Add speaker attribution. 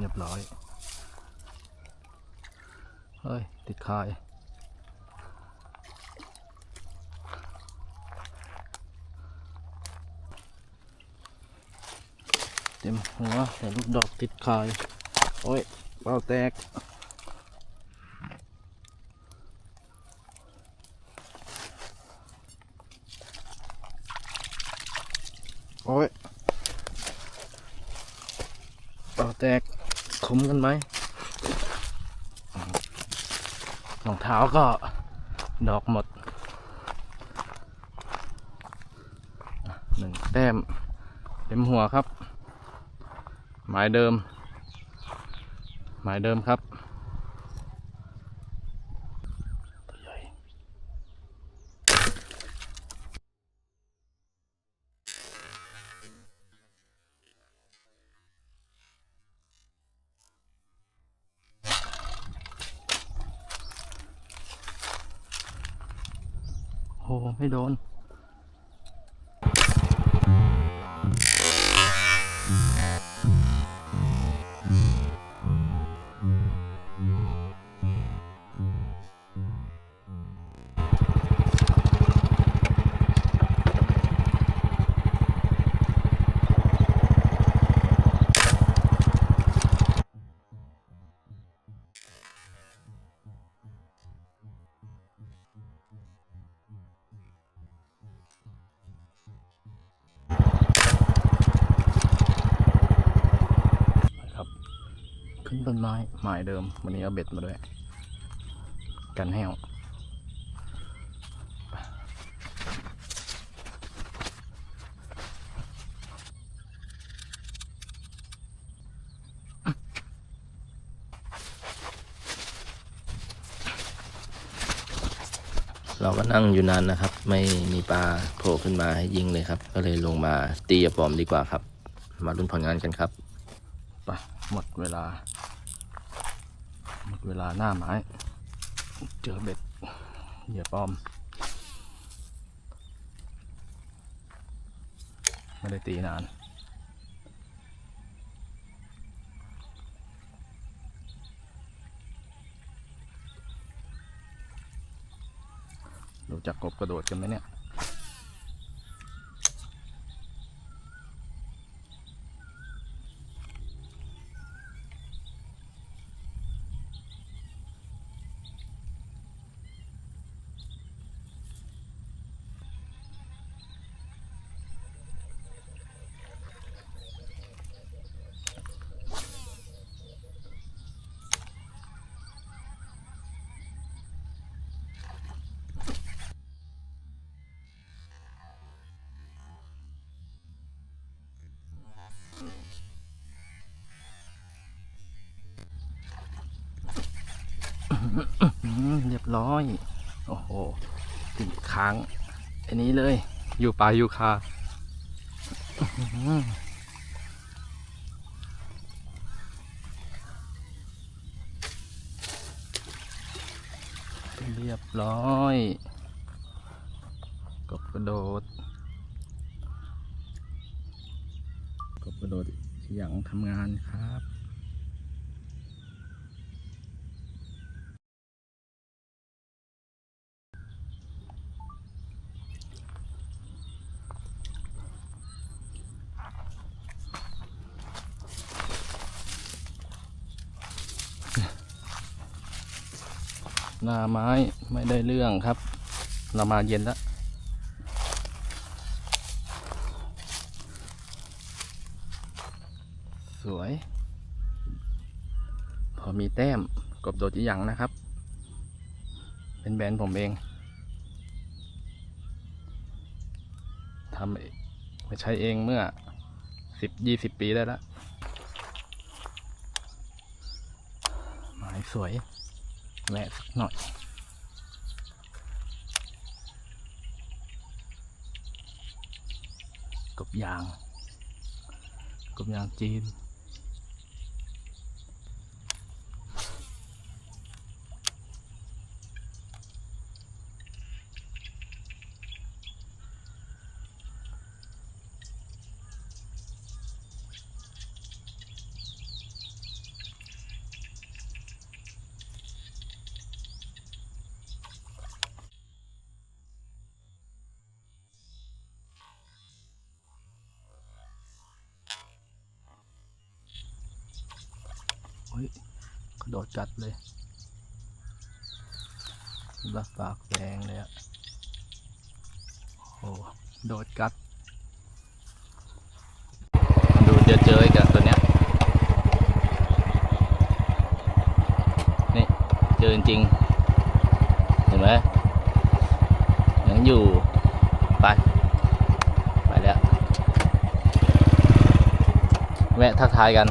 Speaker 1: เรียบร้อย เฮ้ย ติดคาย เต็มหัวแต่ลูกดอกติดคาย โอ้ยเป้าแตกโอ้ยเป้าแตก คมกันไหมรองเท้าก็ดอกหมดหนึ่งแต้มเต็มหัวครับ หมายเดิม หมายเดิมครับ ไม่โดน ต้นไม้หมายเดิม วันนี้เอาเบ็ดมาด้วย กันแห้วเราก็นั่งอยู่นานนะครับ ไม่มีปลาโผล่ขึ้นมาให้ยิงเลยครับ ก็เลยลงมาตีกระปอมดีกว่าครับ มาลุ้นผลงานกันครับไปหมดเวลา หมดเวลาหน้าไม้ เจอเบ็ดเหยื่อปลอม ไม่ได้ตีนานรู้จักกบกระโดดกันไหมเนี่ย เรียบร้อย โอ้โหติดค้าง อันนี้เลย อยู่ป่าอยู่คาเรียบร้อย กบกระโดด กบกระโดดอย่างทำงานครับ หน้าไม้ไม่ได้เรื่องครับ เรามาเย็นแล้วสวย พอมีแต้มกบโดดอีหยังนะครับ เป็นแบรนด์ผมเองทำไปใช้เองเมื่อสิบยี่สิบปีได้แล้ว หมายสวย และสักหน่อยกบยางกบยางจีน โดดกัดเลยบักปากแดงเลยอะโอ้โดดกัด ดูเจอเจออีกับตัวเนี้ย นี่ เจอจริงเห็นไหมยังอยู่ ไป ไปแล้ว แวะทักทายกัน